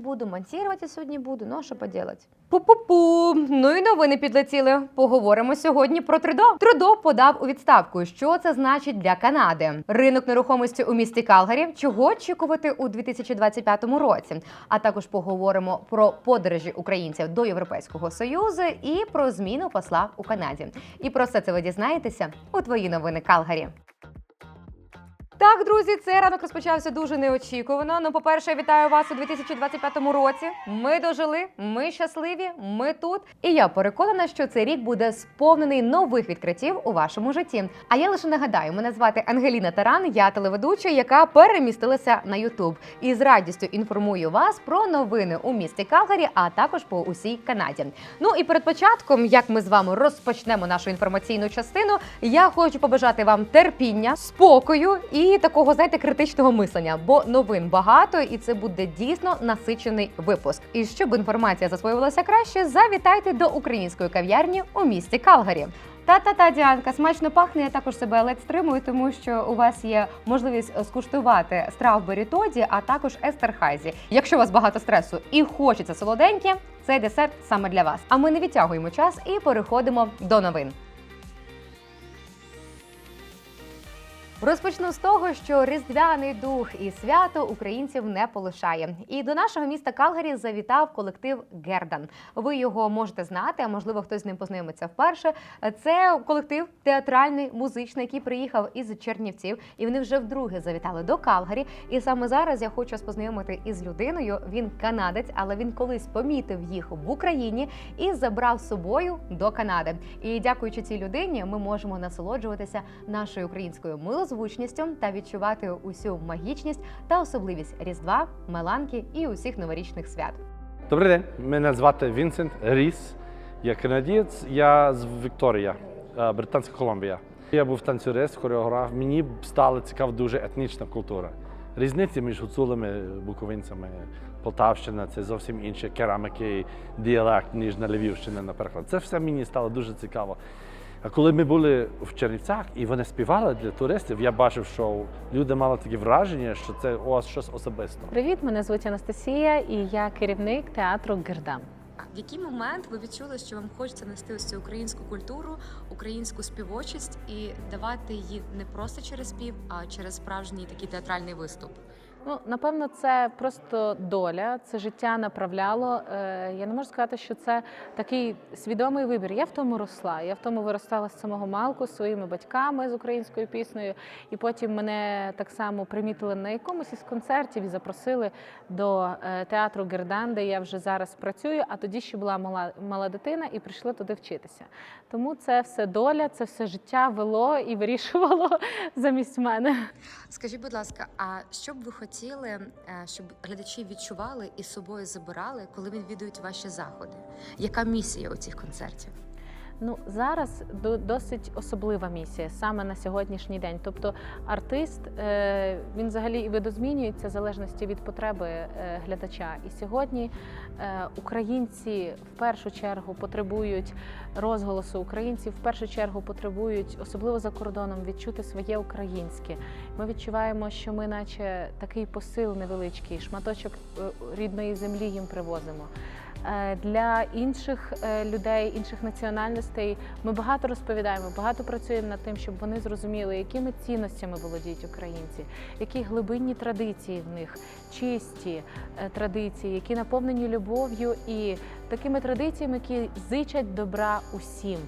Буду монтувати сьогодні буду, ну а що поділать? Пу-пу-пу. Ну і новини підлетіли. Поговоримо сьогодні про Трудо. Трудо подав у відставку. Що це значить для Канади? Ринок нерухомості у місті Калгарі. Чого очікувати у 2025 році? А також поговоримо про подорожі українців до Європейського союзу і про зміну посла у Канаді. І про все це ви дізнаєтеся у твої новини Калгарі. Так, друзі, цей ранок розпочався дуже неочікувано. Ну, по-перше, я вітаю вас у 2025 році. Ми дожили, ми щасливі, ми тут. І я переконана, що цей рік буде сповнений нових відкриттів у вашому житті. А я лише нагадаю, мене звати Ангеліна Таран, я телеведуча, яка перемістилася на Ютуб. І з радістю інформую вас про новини у місті Калгарі, а також по усій Канаді. Ну і перед початком, як ми з вами розпочнемо нашу інформаційну частину, я хочу побажати вам терпіння, спокою і такого, знаєте, критичного мислення, бо новин багато, і це буде дійсно насичений випуск. І щоб інформація засвоювалася краще, завітайте до української кав'ярні у місті Калгарі. Та-та-та, Діанка, смачно пахне. Я також себе ледь стримую, тому що у вас є можливість скуштувати стравбері тоді, а також естерхайзі. Якщо у вас багато стресу і хочеться солоденьке, цей десерт саме для вас. А ми не відтягуємо час і переходимо до новин. Розпочну з того, що різдвяний дух і свято українців не полишає. І до нашого міста Калгарі завітав колектив Гердан. Ви його можете знати, а можливо, хтось з ним познайомиться вперше. Це колектив театральний, музичний, який приїхав із Чернівців, і вони вже вдруге завітали до Калгарі. І саме зараз я хочу вас познайомити із людиною. Він канадець, але він колись помітив їх в Україні і забрав з собою до Канади. І дякуючи цій людині, ми можемо насолоджуватися нашою українською милозвучністю та відчувати усю магічність та особливість Різдва, Меланки і усіх новорічних свят. Добрий день, мене звати Вінсент Ріс. Я канадієць, я з Вікторія, е, Британська Колумбія. Я був танцюрист, хореограф. Мені стала цікава дуже етнічна культура. Різниці між гуцулами, буковинцями, Полтавщина це зовсім інше кераміки, діалект, ніж на Львівщині, наприклад. Це все мені стало дуже цікаво. А коли ми були в Чернівцях і вони співали для туристів, я бачив, що люди мали таке враження, що це у вас щось особисте. Привіт, мене звуть Анастасія, і я керівник театру Гердам. В який момент ви відчули, що вам хочеться нести ось цю українську культуру, українську співочість і давати її не просто через спів, а через справжній такий театральний виступ? Ну, напевно, це просто доля, це життя направляло. Е, Я не можу сказати, що це такий свідомий вибір. Я в тому росла. Я в тому виростала з самого малку з своїми батьками з українською піснею. І потім мене так само примітили на якомусь із концертів і запросили до е, театру Гердан, де я вже зараз працюю. А тоді ще була мала, мала дитина і прийшли туди вчитися. Тому це все доля, це все життя вело і вирішувало замість мене. Скажіть, будь ласка, а що б ви хотіли, е, щоб глядачі відчували і собою забирали, коли відвідують ваші заходи? Яка місія у цих концертів? Ну зараз досить особлива місія саме на сьогоднішній день. Тобто артист е, він взагалі і видозмінюється в залежності від потреби е, глядача. І сьогодні е, українці в першу чергу потребують розголосу. Українці в першу чергу потребують, особливо за кордоном, відчути своє українське. Ми відчуваємо, що ми, наче такий посил невеличкий, шматочок рідної землі їм привозимо. Е, Для інших е, людей, інших національностей ми багато розповідаємо, багато працюємо над тим, щоб вони зрозуміли, якими цінностями володіють українці, які глибинні традиції в них, чисті е, традиції, які наповнені любов'ю і такими традиціями, які зичать добра усім.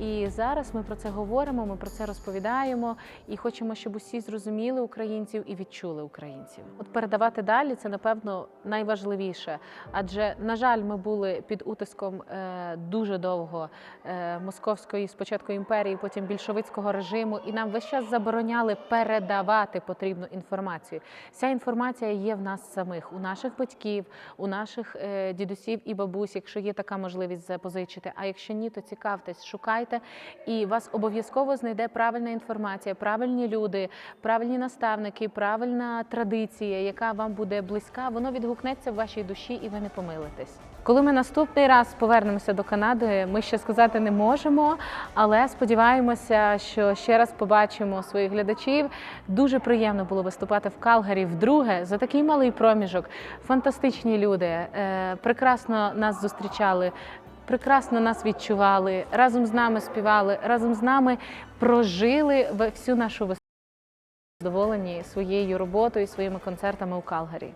І зараз ми про це говоримо, ми про це розповідаємо і хочемо, щоб усі зрозуміли українців і відчули українців. От передавати далі це напевно найважливіше. Адже, на жаль, ми були під утиском е, дуже довго е, московської спочатку імперії, потім більшовицького режиму, і нам весь час забороняли передавати потрібну інформацію. Вся інформація є в нас самих, у наших батьків, у наших е, дідусів і бабусь, якщо є така можливість запозичити. А якщо ні, то цікавтесь, шукайте, і вас обов'язково знайде правильна інформація, правильні люди, правильні наставники, правильна традиція, яка вам буде близька. Воно відгукнеться в вашій душі, і ви не помилитесь. Коли ми наступний раз повернемося до Канади, ми ще сказати не можемо, але сподіваємося, що ще раз побачимо своїх глядачів. Дуже приємно було виступати в Калгарі вдруге за такий малий проміжок. Фантастичні люди, е, прекрасно нас зустрічали. Прекрасно нас відчували, разом з нами співали, разом з нами прожили всю нашу весну задоволені своєю роботою, своїми концертами у Калгарі.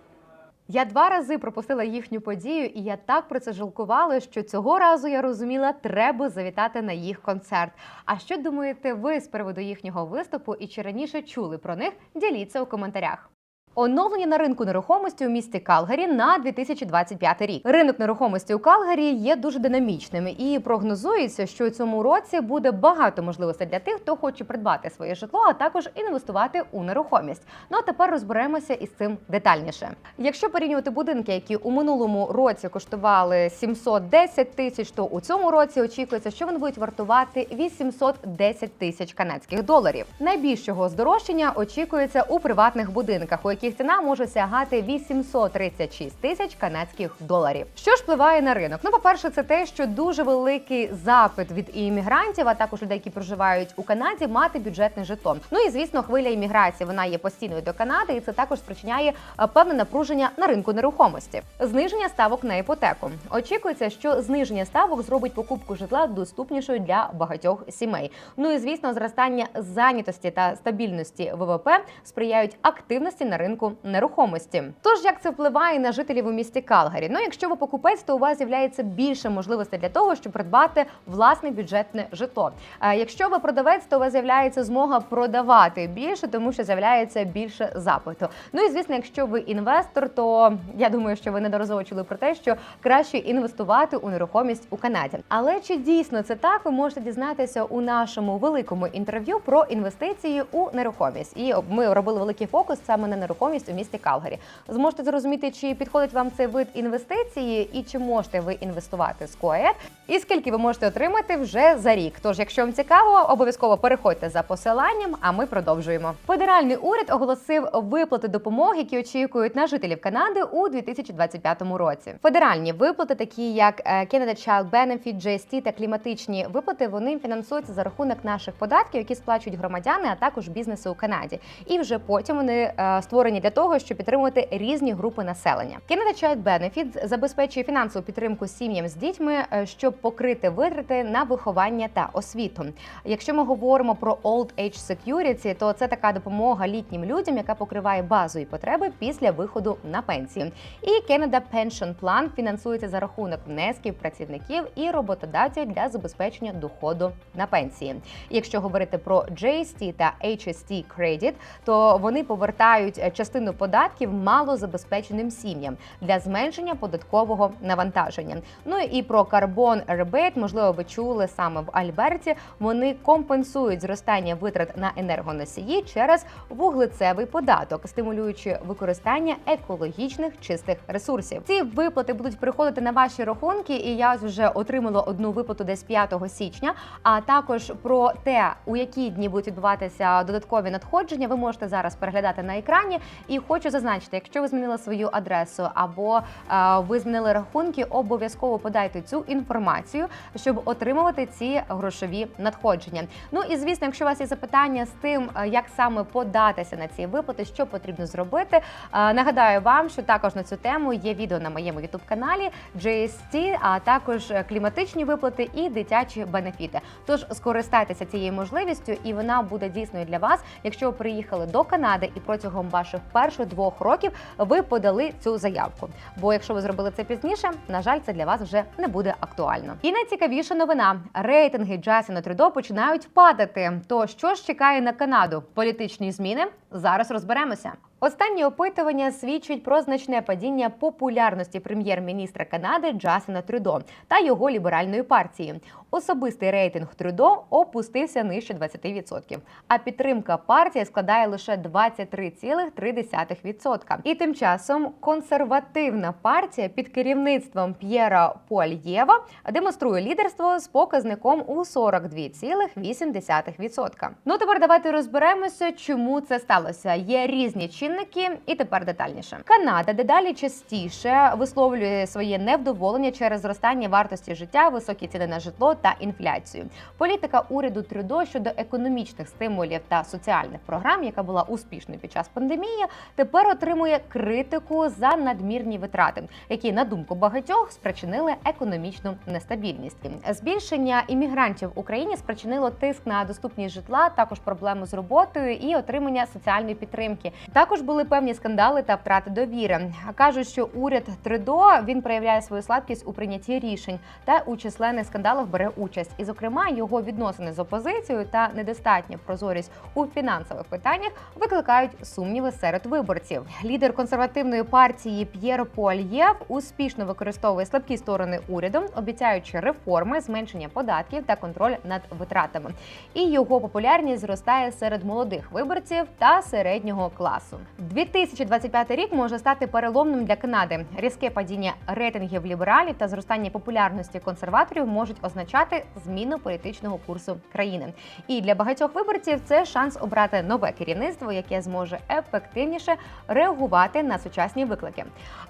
Я два рази пропустила їхню подію, і я так про це жалкувала, що цього разу я розуміла, треба завітати на їх концерт. А що думаєте ви з приводу їхнього виступу і чи раніше чули про них? Діліться у коментарях. Оновлення на ринку нерухомості у місті Калгарі на 2025 рік. Ринок нерухомості у Калгарі є дуже динамічним і прогнозується, що у цьому році буде багато можливостей для тих, хто хоче придбати своє житло, а також інвестувати у нерухомість. Ну а тепер розберемося із цим детальніше. Якщо порівнювати будинки, які у минулому році коштували 710 тисяч, то у цьому році очікується, що вони будуть вартувати 810 тисяч канадських доларів. Найбільшого здорожчання очікується у приватних будинках, у яких ціна може сягати 836 тисяч канадських доларів. Що ж впливає на ринок? Ну, по-перше, це те, що дуже великий запит від іммігрантів, а також людей, які проживають у Канаді, мати бюджетне житло. Ну і звісно, хвиля імміграції вона є постійною до Канади, і це також спричиняє е, певне напруження на ринку нерухомості. Зниження ставок на іпотеку. Очікується, що зниження ставок зробить покупку житла доступнішою для багатьох сімей. Ну і звісно, зростання зайнятості та стабільності ВВП сприяють активності на ринку нерухомості. Тож як це впливає на жителів у місті Калгарі? Ну, якщо ви покупець, то у вас з'являється більше можливостей для того, щоб придбати власне бюджетне житло. А якщо ви продавець, то у вас з'являється змога продавати більше, тому що з'являється більше запиту. Ну і звісно, якщо ви інвестор, то я думаю, що ви неодноразово чули про те, що краще інвестувати у нерухомість у Канаді. Але чи дійсно це так? Ви можете дізнатися у нашому великому інтерв'ю про інвестиції у нерухомість. І ми робили великий фокус саме на нерухомість у місті Калгарі. Зможете зрозуміти, чи підходить вам цей вид інвестиції, і чи можете ви інвестувати з КОЕД, і скільки ви можете отримати вже за рік. Тож, якщо вам цікаво, обов'язково переходьте за посиланням. А ми продовжуємо. Федеральний уряд оголосив виплати допомоги, які очікують на жителів Канади у 2025 році. Федеральні виплати, такі як е, Canada Child Benefit, GST та кліматичні виплати, вони фінансуються за рахунок наших податків, які сплачують громадяни, а також бізнеси у Канаді. І вже потім вони е, створені для того, щоб підтримувати різні групи населення. Canada Child Benefit забезпечує фінансову підтримку сім'ям з дітьми, е, щоб покрити витрати на виховання та освіту. Якщо ми говоримо про Old Age Security, то це така допомога літнім людям, яка покриває базові потреби після виходу на пенсію. І Canada Pension Plan фінансується за рахунок внесків працівників і роботодавців для забезпечення доходу на пенсії. Якщо говорити про JST та HST Credit, то вони повертають е, частину податків малозабезпеченим сім'ям для зменшення податкового навантаження. Ну і про Carbon Rebate, можливо, ви чули саме в Альберті. Вони компенсують зростання витрат на енергоносії через вуглецевий податок, стимулюючи використання екологічних чистих ресурсів. Ці виплати будуть приходити на ваші рахунки, і я вже отримала одну виплату десь 5 січня. А також про те, у які дні будуть відбуватися додаткові надходження, ви можете зараз переглядати на екрані. І хочу зазначити, якщо ви змінили свою адресу або е, ви змінили рахунки, обов'язково подайте цю інформацію, щоб отримувати ці грошові надходження. Ну і звісно, якщо у вас є запитання з тим, е, як саме податися на ці виплати, що потрібно зробити. е, Нагадаю вам, що також на цю тему є відео на моєму youtube каналі GST, а також кліматичні виплати і дитячі бенефіти. Тож скористайтеся цією можливістю, і вона буде дійсною для вас, якщо ви приїхали до Канади і протягом ваших перших двох років ви подали цю заявку. Бо якщо ви зробили це пізніше, на жаль, це для вас вже не буде актуально. І найцікавіша новина: рейтинги Джасіна Трюдо починають падати. То що ж чекає на Канаду? Політичні зміни зараз розберемося. Останні опитування свідчать про значне падіння популярності прем'єр-міністра Канади Джасина Трюдо та його ліберальної партії. Особистий рейтинг Трюдо опустився нижче 20%, а підтримка партії складає лише 23,3%. І тим часом консервативна партія під керівництвом П'єра Пуальєва демонструє лідерство з показником у 42,8%. Ну тепер давайте розберемося, чому це сталося. Є різні чинники чинники. І тепер детальніше. Канада дедалі частіше висловлює своє невдоволення через зростання вартості життя, високі ціни на житло та інфляцію. Політика уряду Трюдо щодо економічних стимулів та соціальних програм, яка була успішною під час пандемії, тепер отримує критику за надмірні витрати, які на думку багатьох спричинили економічну нестабільність. Збільшення іммігрантів в Україні спричинило тиск на доступність житла, також проблеми з роботою і отримання соціальної підтримки. Також були певні скандали та втрати довіри. кажуть, що уряд Тридо він проявляє свою слабкість у прийнятті рішень та у численних скандалах бере участь. І, зокрема, його відносини з опозицією та недостатня прозорість у фінансових питаннях викликають сумніви серед виборців. Лідер консервативної партії П'єр Пуальєв успішно використовує слабкі сторони уряду, обіцяючи реформи, зменшення податків та контроль над витратами. І його популярність зростає серед молодих виборців та середнього класу. 2025 рік може стати переломним для Канади. Різке падіння рейтингів лібералів та зростання популярності консерваторів можуть означати зміну політичного курсу країни. І для багатьох виборців це шанс обрати нове керівництво, яке зможе ефективніше реагувати на сучасні виклики.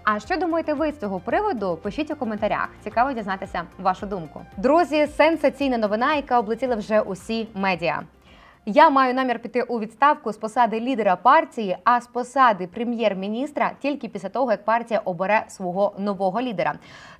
А що думаєте ви з цього приводу? Пишіть у коментарях. Цікаво дізнатися вашу думку. Друзі, сенсаційна новина, яка облетіла вже усі медіа. Я маю намір піти у відставку з посади лідера партії, а з посади прем'єр-міністра тільки після того, як партія обере свого нового лідера.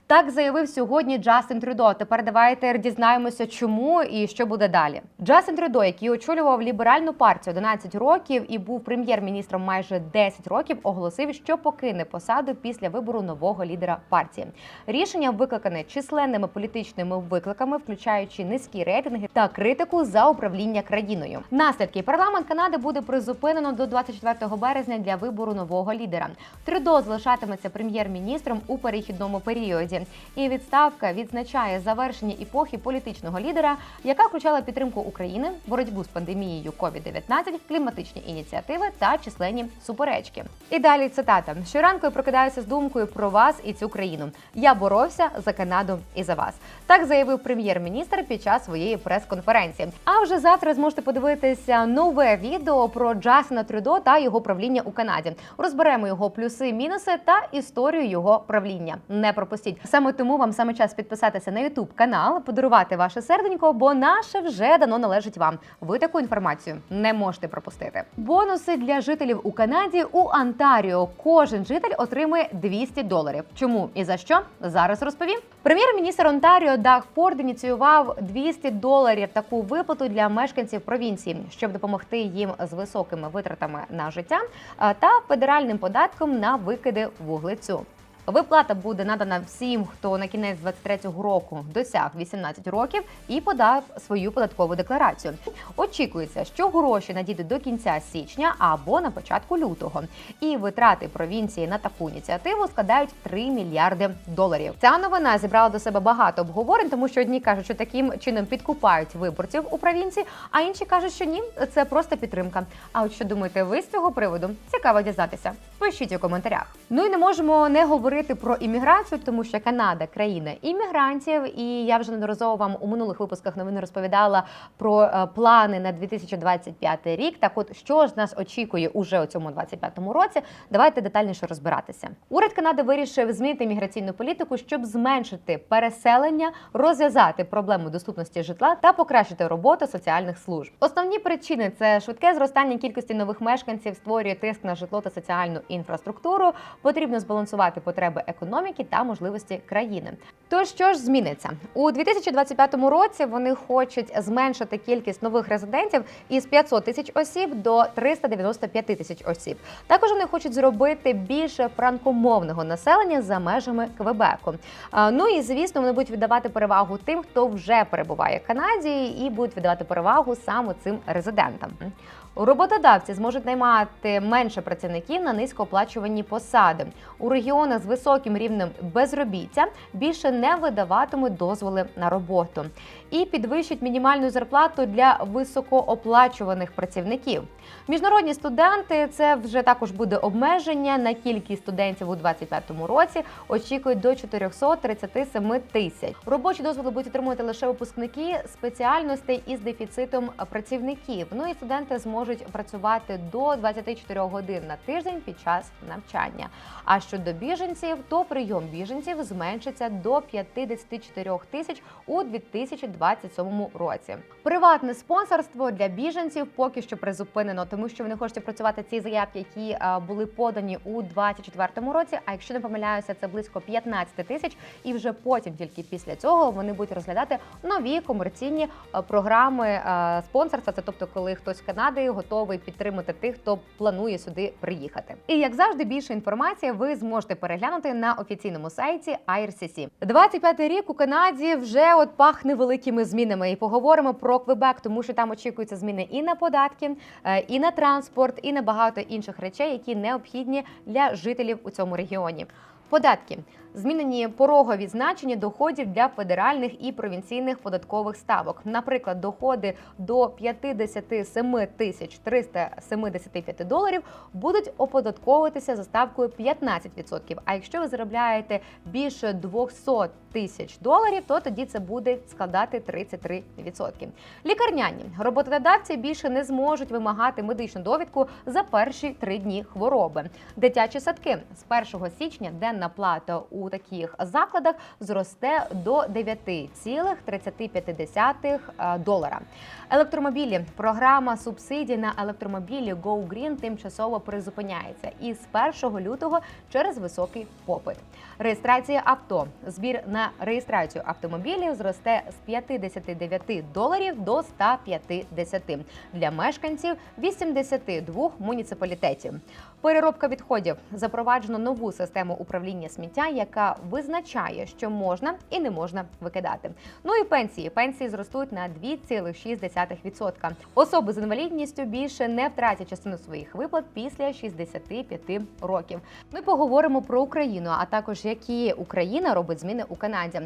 Так заявив сьогодні Джастин Трюдо. Тепер давайте дізнаємося, чому і що буде далі. Джастин Трюдо, який очолював ліберальну партію 11 років і був прем'єр-міністром майже 10 років, оголосив, що покине посаду після вибору нового лідера партії. Рішення викликане численними політичними викликами, включаючи низькі рейтинги та критику за управління країною. Наслідки парламент Канади буде призупинено до 24 березня для вибору нового лідера. Трюдо залишатиметься прем'єр-міністром у перехідному періоді. І відставка відзначає завершення епохи політичного лідера, яка включала підтримку України, боротьбу з пандемією COVID-19, кліматичні ініціативи та численні суперечки. І далі цитата: щоранку я прокидаюся з думкою про вас і цю країну. Я боровся за Канаду і за вас. Так заявив прем'єр-міністр під час своєї прес-конференції. А вже завтра зможете подивитися нове відео про Джастина Трюдо та його правління у Канаді. Розберемо його плюси, мінуси та історію його правління. Не пропустіть. Саме тому вам саме час підписатися на YouTube канал, подарувати ваше серденько, бо наше вже давно належить вам. Ви таку інформацію не можете пропустити. Бонуси для жителів у Канаді у Онтаріо. Кожен житель отримує 200 доларів. Чому і за що зараз розповім. Прем'єр-міністр Онтаріо Даг Форд ініціював 200 доларів таку виплату для мешканців провінції, щоб допомогти їм з високими витратами на життя а, та федеральним податком на викиди вуглецю. Виплата буде надана всім, хто на кінець 23-го року досяг 18 років і подав свою податкову декларацію. Очікується, що гроші надійдуть до кінця січня або на початку лютого. І витрати провінції на таку ініціативу складають 3 мільярди доларів. Ця новина зібрала до себе багато обговорень, тому що одні кажуть, що таким чином підкупають виборців у провінції, а інші кажуть, що ні, це просто підтримка. А от що думаєте ви з цього приводу? Цікаво дізнатися. Пишіть у коментарях. Ну і не можемо не говорити про імміграцію, тому що Канада країна іммігрантів, і я вже неодноразово вам у минулих випусках новини розповідала про е, плани на 2025 рік. Так, от що ж нас очікує уже у цьому 25-му році? Давайте детальніше розбиратися. Уряд Канади вирішив змінити міграційну політику, щоб зменшити переселення, розв'язати проблему доступності житла та покращити роботу соціальних служб. Основні причини це швидке зростання кількості нових мешканців, створює тиск на житло та соціальну інфраструктуру. Потрібно збалансувати потреби економіки та можливості країни. То що ж зміниться у 2025 році? Вони хочуть зменшити кількість нових резидентів із 500 тисяч осіб до 395 тисяч осіб. Також вони хочуть зробити більше франкомовного населення за межами Квебеку. Ну і звісно, вони будуть віддавати перевагу тим, хто вже перебуває в Канаді, і будуть віддавати перевагу саме цим резидентам. Роботодавці зможуть наймати менше працівників на низькооплачувані посади у регіонах з високим рівнем безробіття. Більше не видаватимуть дозволи на роботу і підвищать мінімальну зарплату для високооплачуваних працівників. Міжнародні студенти це вже також буде обмеження на кількість студентів у 2025 році. Очікують до 437 тисяч. Робочі дозволи будуть отримувати лише випускники спеціальностей із дефіцитом працівників. Ну і студенти зможуть працювати до 24 годин на тиждень під час навчання. А щодо біженців, то прийом біженців зменшиться до 54 тисяч у 2027 році. Приватне спонсорство для біженців поки що призупинено, тому що вони хочуть працювати ці заявки, які е, були подані у 2024 році. А якщо не помиляюся, це близько 15 тисяч, і вже потім, тільки після цього, вони будуть розглядати нові комерційні е, програми е, спонсорства. Це тобто, коли хтось з Канади готовий підтримати тих, хто планує сюди приїхати. І як завжди, більше інформації ви зможете переглянути на офіційному сайті IRCC. 25-й рік у Канаді вже от пахне великими змінами. І поговоримо про Квебек, тому що там очікуються зміни і на податки, е, і на транспорт, і на багато інших речей, які необхідні для жителів у цьому регіоні. Податки змінені порогові значення доходів для федеральних і провінційних податкових ставок. Наприклад, доходи до 57 тисяч 375 доларів будуть оподатковуватися за ставкою 15%. А якщо ви заробляєте більше 200 тисяч доларів, то тоді це буде складати 33%. Лікарняні роботодавці більше не зможуть вимагати медичну довідку за перші три дні хвороби. Дитячі садки з 1 січня денна плата у таких закладах зросте до 9,35 е, долара. Електромобілі програма субсидій на електромобілі Go Green тимчасово призупиняється і з 1 лютого через високий попит. Реєстрація авто, збір на реєстрацію автомобілів зросте з 59 доларів до 150 для мешканців 82 муніципалітетів. Переробка відходів запроваджено нову систему управління сміття, яка визначає, що можна і не можна викидати. Ну і пенсії. Пенсії зростуть на 2,6%. Особи з інвалідністю більше не втратять частину своїх виплат після 65 років. Ми поговоримо про Україну, а також які Україна робить зміни у Канаді.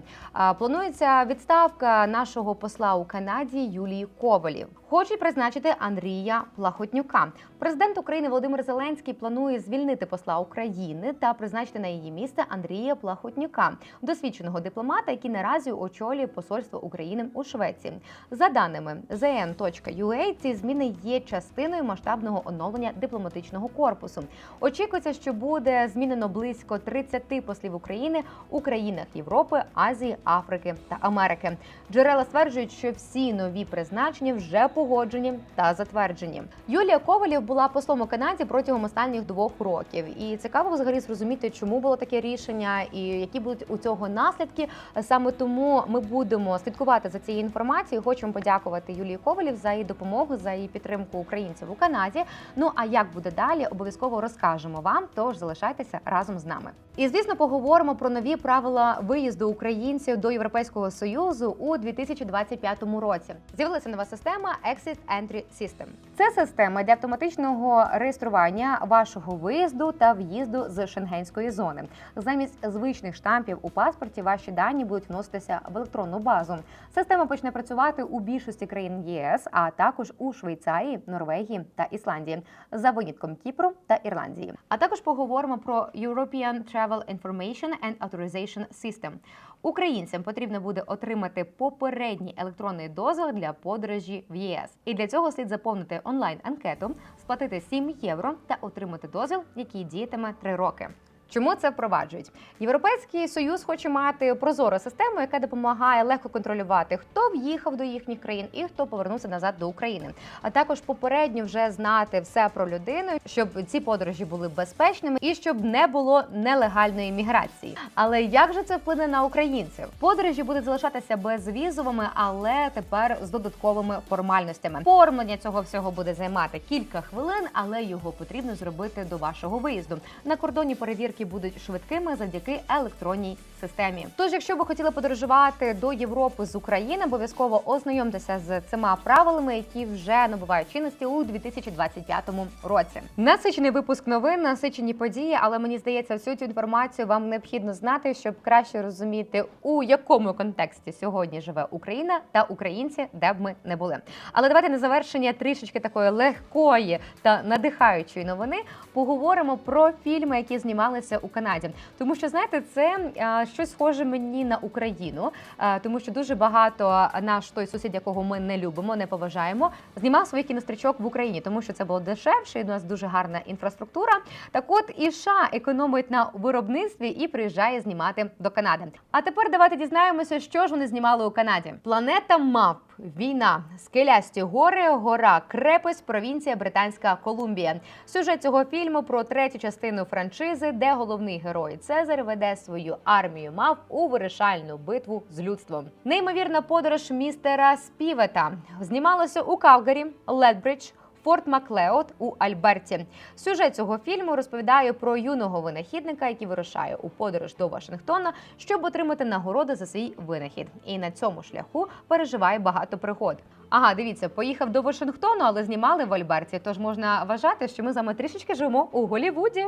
Планується відставка нашого посла у Канаді Юлії Ковалів. Хочуть призначити Андрія Плахотнюка. Президент України Володимир Зеленський планує звільнити посла України та призначити на її місце Андрія Плахотнюка, досвідченого дипломата, який наразі очолює посольство України у Швеції. За даними ZN.UA, ці зміни є частиною масштабного оновлення дипломатичного корпусу. Очікується, що буде змінено близько 30 послів України у країнах Європи, Азії, Африки та Америки. Джерела стверджують, що всі нові призначення вже погоджені та затверджені. Юлія Ковалів була послом у Канаді протягом останніх двох років, і цікаво взагалі зрозуміти, чому було таке рішення і які будуть у цього наслідки. Саме тому ми будемо слідкувати за цією інформацією. Хочемо подякувати Юлії Ковалів за її допомогу, за її підтримку українців у Канаді. Ну а як буде далі, обов'язково розкажемо вам. Тож залишайтеся разом з нами. І звісно, поговоримо про нові правила виїзду українців до Європейського союзу у 2025 році. З'явилася нова система Exit Entry System. Це система для автоматичного реєстрування вашого виїзду та в'їзду з шенгенської зони. Замість звичних штампів у паспорті ваші дані будуть вноситися в електронну базу. Система почне працювати у більшості країн ЄС, а також у Швейцарії, Норвегії та Ісландії, за винятком Кіпру та Ірландії. А також поговоримо про European Travel Information and Authorization System. Українцям потрібно буде отримати попередній електронний дозвіл для подорожі в ЄС. І для цього слід заповнити онлайн-анкету, сплатити 7 євро та отримати дозвіл, який діятиме 3 роки. Чому це впроваджують? Європейський союз хоче мати прозору систему, яка допомагає легко контролювати, хто в'їхав до їхніх країн і хто повернувся назад до України. А також попередньо вже знати все про людину, щоб ці подорожі були безпечними і щоб не було нелегальної міграції. Але як же це вплине на українців? Подорожі будуть залишатися безвізовими, але тепер з додатковими формальностями. Оформлення цього всього буде займати кілька хвилин, але його потрібно зробити до вашого виїзду. На кордоні перевірки будуть швидкими завдяки електронній системі. Тож, якщо ви хотіли подорожувати до Європи з України, обов'язково ознайомтеся з цими правилами, які вже набувають чинності у 2025 році. Насичений випуск новин, насичені події, але мені здається, всю цю інформацію вам необхідно знати, щоб краще розуміти, у якому контексті сьогодні живе Україна та українці, де б ми не були. Але давайте на завершення трішечки такої легкої та надихаючої новини поговоримо про фільми, які знімалися знімалося у Канаді? Тому що знаєте, це е, щось схоже мені на Україну, е, тому що дуже багато наш той сусід, якого ми не любимо, не поважаємо, знімав своїх кінострічок в Україні, тому що це було дешевше. і У нас дуже гарна інфраструктура. Так от і США економить на виробництві і приїжджає знімати до Канади. А тепер давайте дізнаємося, що ж вони знімали у Канаді. Планета мап, війна, скелясті гори, гора, крепость, провінція Британська Колумбія. Сюжет цього фільму про третю частину франшизи, де головний герой Цезар веде свою армію мав у вирішальну битву з людством. Неймовірна подорож містера Співета знімалося у Калгарі, Ледбридж. Форт Маклеод у Альберті. Сюжет цього фільму розповідає про юного винахідника, який вирушає у подорож до Вашингтона, щоб отримати нагороду за свій винахід. І на цьому шляху переживає багато пригод. Ага, дивіться, поїхав до Вашингтону, але знімали в Альберті. Тож можна вважати, що ми з вами трішечки живемо у Голівуді.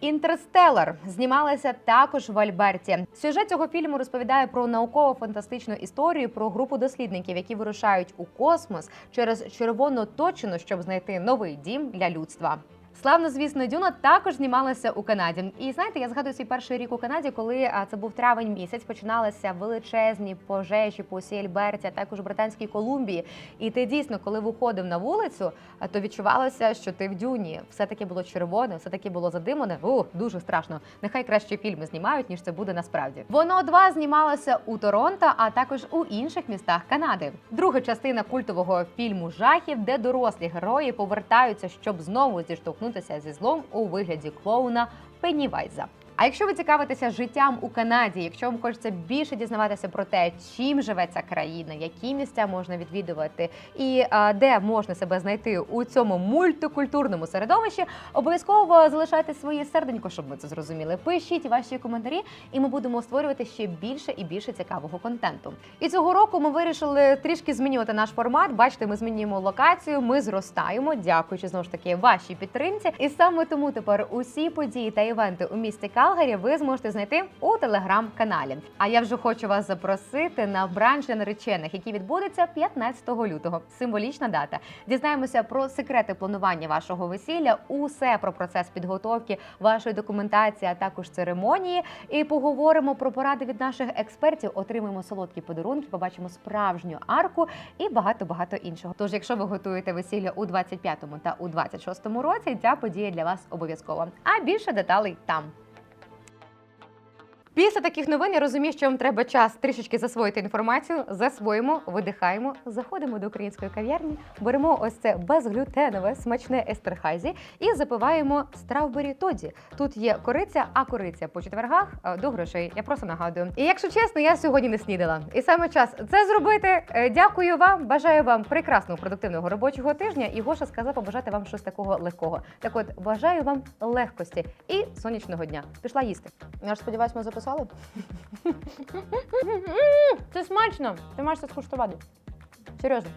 Інтерстелар знімалася також в Альберті. Сюжет цього фільму розповідає про науково-фантастичну історію про групу дослідників, які вирушають у космос через червону точину, щоб знайти новий дім для людства. Славно, звісно, Дюна також знімалася у Канаді. І знаєте, я згадую свій перший рік у Канаді, коли це був травень місяць, починалися величезні пожежі по усій Альберті, а також Британській Колумбії. І ти дійсно, коли виходив на вулицю, то відчувалося, що ти в дюні. Все таки було червоне, все таки було задимане. О, дуже страшно. Нехай краще фільми знімають, ніж це буде насправді. Воно 2 знімалося у Торонто, а також у інших містах Канади. Друга частина культового фільму жахів, де дорослі герої повертаються, щоб знову зіштовхнутися зі злом у вигляді клоуна Пеннівайза. А якщо ви цікавитеся життям у Канаді, якщо вам хочеться більше дізнаватися про те, чим живе ця країна, які місця можна відвідувати і а, де можна себе знайти у цьому мультикультурному середовищі, обов'язково залишайте своє серденько, щоб ми це зрозуміли. Пишіть ваші коментарі, і ми будемо створювати ще більше і більше цікавого контенту. І цього року ми вирішили трішки змінювати наш формат. Бачите, ми змінюємо локацію, ми зростаємо, дякуючи знову ж таки вашій підтримці. І саме тому тепер усі події та івенти у місті Калгарі ви зможете знайти у телеграм-каналі. А я вже хочу вас запросити на бранч для наречених, який відбудеться 15 лютого. Символічна дата. Дізнаємося про секрети планування вашого весілля, усе про процес підготовки вашої документації, а також церемонії. І поговоримо про поради від наших експертів. Отримаємо солодкі подарунки, побачимо справжню арку і багато багато іншого. Тож, якщо ви готуєте весілля у 25-му та у 26-му році, ця подія для вас обов'язкова. А більше деталей там. Після таких новин я розумію, що вам треба час трішечки засвоїти інформацію. Засвоїмо, видихаємо, заходимо до української кав'ярні, беремо ось це безглютенове смачне естерхайзі і запиваємо стравбері тоді. Тут є кориця, а кориця по четвергах е, до грошей. Я просто нагадую. І якщо чесно, я сьогодні не снідала. І саме час це зробити. Е, Дякую вам, бажаю вам прекрасного продуктивного робочого тижня. І Гоша сказав побажати вам щось такого легкого. Так от бажаю вам легкості і сонячного дня. Пішла їсти. Я ж сподіваюсь, ми записали. Це смачно. Ти маєш це скуштувати. Серйозно.